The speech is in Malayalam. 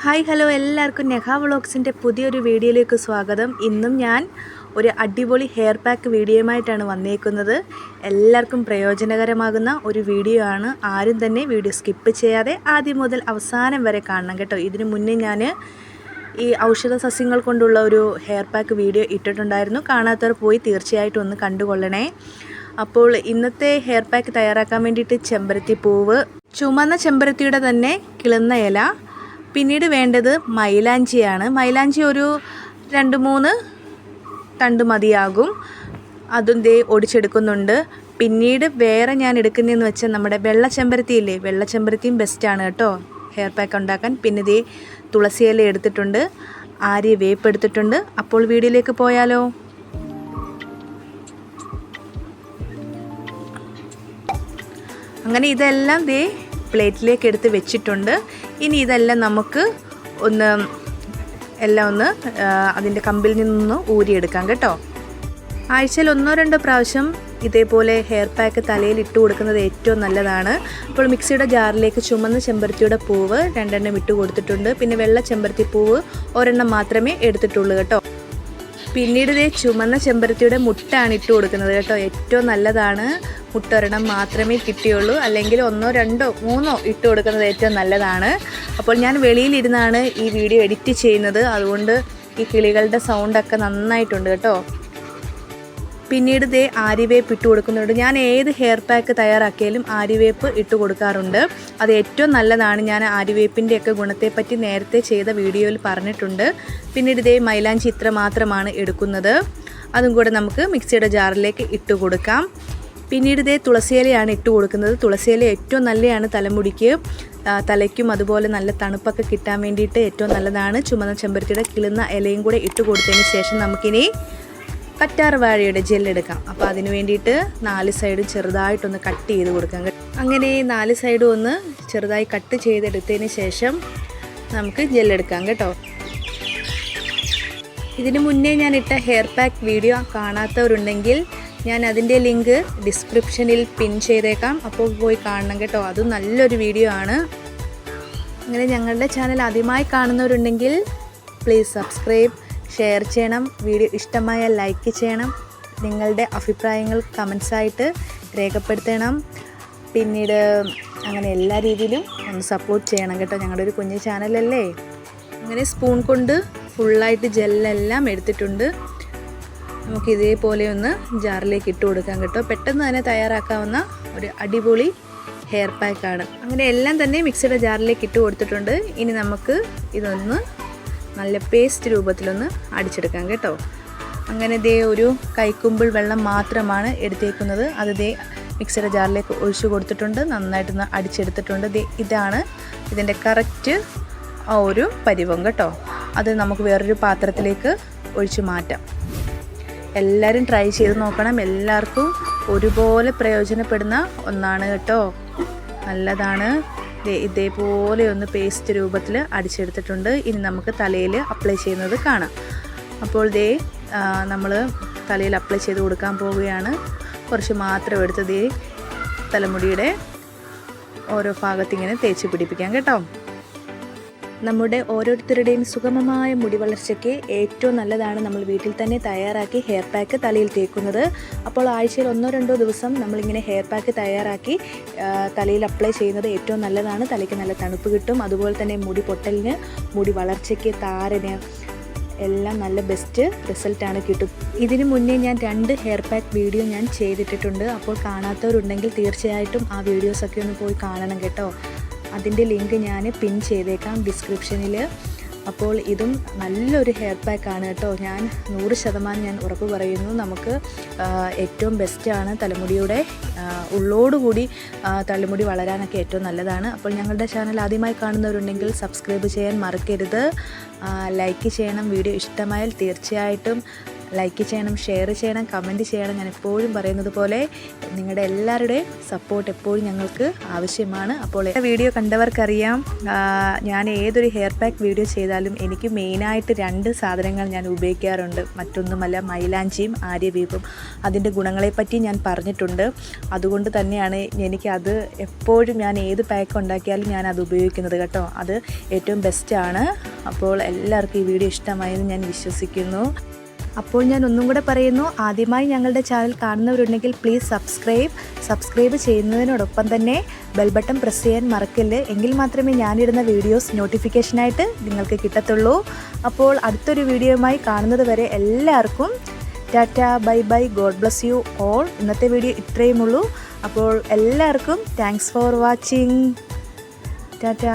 ഹായ് ഹലോ എല്ലാവർക്കും നെഹ വ്ളോഗ്സിന്റെ പുതിയൊരു വീഡിയോയിലേക്ക് സ്വാഗതം. ഇന്നും ഞാൻ ഒരു അടിപൊളി ഹെയർ പാക്ക് വീഡിയോയുമായിട്ടാണ് വന്നേക്കുന്നത്. എല്ലാവർക്കും പ്രയോജനകരമാകുന്ന ഒരു വീഡിയോ ആണ്. ആരും തന്നെ വീഡിയോ സ്കിപ്പ് ചെയ്യാതെ ആദ്യം മുതൽ അവസാനം വരെ കാണണം കേട്ടോ. ഇതിനു മുന്നേ ഞാൻ ഈ ഔഷധ സസ്യങ്ങൾ കൊണ്ടുള്ള ഒരു ഹെയർ പാക്ക് വീഡിയോ ഇട്ടിട്ടുണ്ടായിരുന്നു. കാണാത്തവർ പോയി തീർച്ചയായിട്ടും ഒന്ന് കണ്ടുകൊള്ളണേ. അപ്പോൾ ഇന്നത്തെ ഹെയർ പാക്ക് തയ്യാറാക്കാൻ വേണ്ടിയിട്ട് ചെമ്പരത്തി പൂവ് ചുമന്ന ചെമ്പരത്തിയുടെ തന്നെ കിളുന്ന ഇല പിന്നീട് വേണ്ടത് മൈലാഞ്ചിയാണ്. മൈലാഞ്ചി ഒരു രണ്ട് മൂന്ന് തണ്ട് മതിയാകും. അതും ദേ ഒടിച്ചെടുക്കുന്നുണ്ട്. പിന്നീട് വേറെ ഞാൻ എടുക്കുന്നതെന്ന് വെച്ചാൽ നമ്മുടെ വെള്ള ചെമ്പരത്തി ഇല്ലേ വെള്ള ചെമ്പരത്തിയും ബെസ്റ്റാണ് കേട്ടോ. ഹെയർ പാക്ക് ഉണ്ടാക്കാൻ. പിന്നെ ദേ തുളസിയില എടുത്തിട്ടുണ്ട്. ആര്യ വേപ്പ് എടുത്തിട്ടുണ്ട് അപ്പോൾ വീഡിയോയിലേക്ക് പോയാലോ? അങ്ങനെ ഇതെല്ലാം ദേ പ്ലേറ്റിലേക്ക് എടുത്ത് വെച്ചിട്ടുണ്ട്. ഇനി ഇതെല്ലാം നമുക്ക് ഒന്ന് എല്ലാം ഒന്ന് അതിന്റെ കമ്പിൽ നിന്നൊന്ന് ഊരിയെടുക്കാം കേട്ടോ. ആഴ്ചയിൽ ഒന്നോ രണ്ടോ പ്രാവശ്യം ഇതേപോലെ ഹെയർ പാക്ക് തലയിൽ ഇട്ട് കൊടുക്കുന്നത് ഏറ്റവും നല്ലതാണ്. അപ്പോൾ മിക്സിയുടെ ജാറിലേക്ക് ചുമന്ന ചെമ്പരത്തിയുടെ പൂവ് രണ്ടെണ്ണം ഇട്ട് കൊടുത്തിട്ടുണ്ട്. പിന്നെ വെള്ള ചെമ്പരത്തി പൂവ് ഒരെണ്ണം മാത്രമേ എടുത്തിട്ടുള്ളൂ കേട്ടോ. പിന്നീട് ഇതേ ചുമന്ന ചെമ്പരത്തിയുടെ മുട്ടാണ് ഇട്ട് കൊടുക്കുന്നത് കേട്ടോ. ഏറ്റവും നല്ലതാണ്. മുട്ട ഒരെണ്ണം മാത്രമേ കിട്ടിയുള്ളൂ. അല്ലെങ്കിൽ ഒന്നോ രണ്ടോ മൂന്നോ ഇട്ട് കൊടുക്കുന്നത് ഏറ്റവും നല്ലതാണ്. അപ്പോൾ ഞാൻ വെളിയിലിരുന്നാണ് ഈ വീഡിയോ എഡിറ്റ് ചെയ്യുന്നത്. അതുകൊണ്ട് ഈ കിളികളുടെ സൗണ്ടൊക്കെ നന്നായിട്ടുണ്ട് കേട്ടോ. പിന്നീട് ദേ ആര്യവേപ്പ് ഇട്ട് കൊടുക്കുന്നുണ്ട്. ഞാൻ ഏത് ഹെയർ പാക്ക് തയ്യാറാക്കിയാലും ആര്യവേപ്പ് ഇട്ട് കൊടുക്കാറുണ്ട്. അത് ഏറ്റവും നല്ലതാണ്. ഞാൻ ആര്യവേപ്പിന്റെയൊക്കെ ഗുണത്തെപ്പറ്റി നേരത്തെ ചെയ്ത വീഡിയോയിൽ പറഞ്ഞിട്ടുണ്ട്. പിന്നീട് ഇതേ മൈലാഞ്ചി ഇത്ര മാത്രമാണ് എടുക്കുന്നത്. അതും കൂടെ നമുക്ക് മിക്സിയുടെ ജാറിലേക്ക് ഇട്ട് കൊടുക്കാം. പിന്നീട് ഇതേ തുളസിയിലയാണ് ഇട്ട് കൊടുക്കുന്നത്. തുളസിയില ഏറ്റവും നല്ലതാണ് തലമുടിക്ക്. തലയ്ക്കും അതുപോലെ നല്ല തണുപ്പൊക്കെ കിട്ടാൻ വേണ്ടിയിട്ട് ഏറ്റവും നല്ലതാണ്. ചുമന്ന ചെമ്പരത്തിയുടെ കിളുന്ന ഇലയും കൂടെ ഇട്ട് കൊടുത്തതിന് ശേഷം നമുക്കിനി കറ്റാർ വാഴയുടെ ജെല്ലെടുക്കാം അപ്പോൾ അതിന് വേണ്ടിയിട്ട് നാല് സൈഡും ചെറുതായിട്ടൊന്ന് കട്ട് ചെയ്ത് കൊടുക്കാം. അങ്ങനെ നാല് സൈഡും ഒന്ന് ചെറുതായി കട്ട് ചെയ്തെടുത്തതിന് ശേഷം നമുക്ക് ജെല്ലെടുക്കാം കേട്ടോ. ഇതിനു മുന്നേ ഞാൻ ഇട്ട ഹെയർ പാക്ക് വീഡിയോ കാണാത്തവരുണ്ടെങ്കിൽ ഞാൻ അതിന്റെ ലിങ്ക് ഡിസ്ക്രിപ്ഷനിൽ പിൻ ചെയ്തേക്കാം. അപ്പോൾ പോയി കാണണം കേട്ടോ. അതും നല്ലൊരു വീഡിയോ ആണ്. അങ്ങനെ ഞങ്ങളുടെ ചാനൽ ആദ്യമായി കാണുന്നവരുണ്ടെങ്കിൽ പ്ലീസ് സബ്സ്ക്രൈബ് ഷെയർ ചെയ്യണം. വീഡിയോ ഇഷ്ടമായ ലൈക്ക് ചെയ്യണം. നിങ്ങളുടെ അഭിപ്രായങ്ങൾ കമൻസായിട്ട് രേഖപ്പെടുത്തണം. പിന്നീട് അങ്ങനെ എല്ലാ രീതിയിലും ഒന്ന് സപ്പോർട്ട് ചെയ്യണം കേട്ടോ. ഞങ്ങളുടെ ഒരു കുഞ്ഞു ചാനലല്ലേ? അങ്ങനെ സ്പൂൺ കൊണ്ട് ഫുള്ളായിട്ട് ജെല്ലെല്ലാം എടുത്തിട്ടുണ്ട്. നമുക്ക് ഇതേപോലെ ഒന്ന് ജാറിലേക്ക് ഇട്ട് കൊടുക്കാം കേട്ടോ. പെട്ടെന്ന് തന്നെ തയ്യാറാക്കാവുന്ന ഒരു അടിപൊളി ഹെയർ പാക്കാണ് അങ്ങനെ എല്ലാം തന്നെ മിക്സിയുടെ ജാറിലേക്ക് ഇട്ട് കൊടുത്തിട്ടുണ്ട്. ഇനി നമുക്ക് ഇതൊന്ന് നല്ല പേസ്റ്റ് രൂപത്തിലൊന്ന് അടിച്ചെടുക്കാം കേട്ടോ. അങ്ങനെ ദേ ഒരു കൈക്കുമ്പിൾ വെള്ളം മാത്രമാണ് എടുത്തേക്കുന്നത്. അത് ദേ മിക്സിയുടെ ജാറിലേക്ക് ഒഴിച്ചു കൊടുത്തിട്ടുണ്ട്. നന്നായിട്ടൊന്ന് അടിച്ചെടുത്തിട്ടുണ്ട്. ദേ ഇതാണ് ഇതിന്റെ കറക്റ്റ് ഒരു പരിവം കേട്ടോ. അത് നമുക്ക് വേറൊരു പാത്രത്തിലേക്ക് ഒഴിച്ച് മാറ്റാം. എല്ലാവരും ട്രൈ ചെയ്ത് നോക്കണം. എല്ലാവർക്കും ഒരുപോലെ പ്രയോജനപ്പെടുന്ന ഒന്നാണ് കേട്ടോ. നല്ലതാണ്. ഇതേപോലെ ഒന്ന് പേസ്റ്റ് രൂപത്തിൽ അടിച്ചെടുത്തിട്ടുണ്ട്. ഇനി നമുക്ക് തലയിൽ അപ്ലൈ ചെയ്യുന്നത് കാണാം. അപ്പോൾ ദേ നമ്മൾ തലയിൽ അപ്ലൈ ചെയ്ത് കൊടുക്കാൻ പോവുകയാണ്. കുറച്ച് മാത്രം എടുത്ത് ദേ തലമുടിയുടെ ഓരോ ഭാഗത്തിങ്ങനെ തേച്ച് പിടിപ്പിക്കാം കേട്ടോ. നമ്മുടെ ഓരോരുത്തരുടെയും സുഗമമായ മുടി വളർച്ചയ്ക്ക് ഏറ്റവും നല്ലതാണ് നമ്മൾ വീട്ടിൽ തന്നെ തയ്യാറാക്കി ഹെയർ പാക്ക് തലയിൽ തേക്കുന്നത്. അപ്പോൾ ആഴ്ചയിൽ ഒന്നോ രണ്ടോ ദിവസം നമ്മളിങ്ങനെ ഹെയർ പാക്ക് തയ്യാറാക്കി തലയിൽ അപ്ലൈ ചെയ്യുന്നത് ഏറ്റവും നല്ലതാണ്. തലയ്ക്ക് നല്ല തണുപ്പ് കിട്ടും. അതുപോലെ തന്നെ മുടി പൊട്ടലിന് മുടി വളർച്ചയ്ക്ക് താരന് എല്ലാം നല്ല ബെസ്റ്റ് റിസൾട്ടാണ് കിട്ടും. ഇതിനു മുന്നേ ഞാൻ രണ്ട് ഹെയർ പാക്ക് വീഡിയോ ഞാൻ ചെയ്തിട്ടിട്ടുണ്ട്. അപ്പോൾ കാണാത്തവരുണ്ടെങ്കിൽ തീർച്ചയായിട്ടും ആ വീഡിയോസൊക്കെ ഒന്ന് പോയി കാണണം കേട്ടോ. അതിന്റെ ലിങ്ക് ഞാൻ പിൻ ചെയ്തേക്കാം ഡിസ്ക്രിപ്ഷനിൽ. അപ്പോൾ ഇതും നല്ലൊരു ഹെയർ പാക്കാണ് കേട്ടോ. ഞാൻ നൂറ് ശതമാനം ഞാൻ ഉറപ്പ് പറയുന്നു. നമുക്ക് ഏറ്റവും ബെസ്റ്റാണ് തലമുടിയുടെ ഉള്ളോടുകൂടി തലമുടി വളരാനൊക്കെ ഏറ്റവും നല്ലതാണ്. അപ്പോൾ ഞങ്ങളുടെ ചാനൽ ആദ്യമായി കാണുന്നവരുണ്ടെങ്കിൽ സബ്സ്ക്രൈബ് ചെയ്യാൻ മറക്കരുത്. ലൈക്ക് ചെയ്യണം. വീഡിയോ ഇഷ്ടമായാൽ തീർച്ചയായിട്ടും ലൈക്ക് ചെയ്യണം ഷെയർ ചെയ്യണം കമന്റ് ചെയ്യണം. ഞാൻ എപ്പോഴും പറയുന്നത് പോലെ നിങ്ങളുടെ എല്ലാവരുടെയും സപ്പോർട്ട് എപ്പോഴും ഞങ്ങൾക്ക് ആവശ്യമാണ്. അപ്പോൾ വീഡിയോ കണ്ടവർക്കറിയാം. ഞാൻ ഏതൊരു ഹെയർ പാക്ക് വീഡിയോ ചെയ്താലും എനിക്ക് മെയിനായിട്ട് രണ്ട് സാധനങ്ങൾ ഞാൻ ഉപയോഗിക്കാറുണ്ട്. മറ്റൊന്നുമല്ല മൈലാഞ്ചിയും ആര്യവീപും അതിന്റെ ഗുണങ്ങളെപ്പറ്റി ഞാൻ പറഞ്ഞിട്ടുണ്ട്. അതുകൊണ്ട് തന്നെയാണ് എനിക്കത് എപ്പോഴും ഞാൻ ഏത് പാക്ക് ഉണ്ടാക്കിയാലും ഞാൻ അത് ഉപയോഗിക്കുന്നത് കേട്ടോ. അത് ഏറ്റവും ബെസ്റ്റാണ് അപ്പോൾ എല്ലാവർക്കും ഈ വീഡിയോ ഇഷ്ടമായെന്ന് ഞാൻ വിശ്വസിക്കുന്നു. അപ്പോൾ ഞാൻ ഒന്നും കൂടെ പറയുന്നു. ആദ്യമായി ഞങ്ങളുടെ ചാനൽ കാണുന്നവരുണ്ടെങ്കിൽ പ്ലീസ് സബ്സ്ക്രൈബ് സബ്സ്ക്രൈബ് ചെയ്യുന്നതിനോടൊപ്പം തന്നെ ബെൽ ബട്ടൺ പ്രസ് ചെയ്യാൻ മറക്കല്ല്? എങ്കിൽ മാത്രമേ ഞാനിടുന്ന വീഡിയോസ് നോട്ടിഫിക്കേഷനായിട്ട് നിങ്ങൾക്ക് കിട്ടത്തുള്ളൂ. അപ്പോൾ അടുത്തൊരു വീഡിയോയുമായി കാണുന്നത് വരെ എല്ലാവർക്കും tata bye bye God bless you all ഇന്നത്തെ വീഡിയോ ഇത്രയും ഉള്ളൂ. അപ്പോൾ എല്ലാവർക്കും താങ്ക്സ് ഫോർ വാച്ചിങ് ടാറ്റ.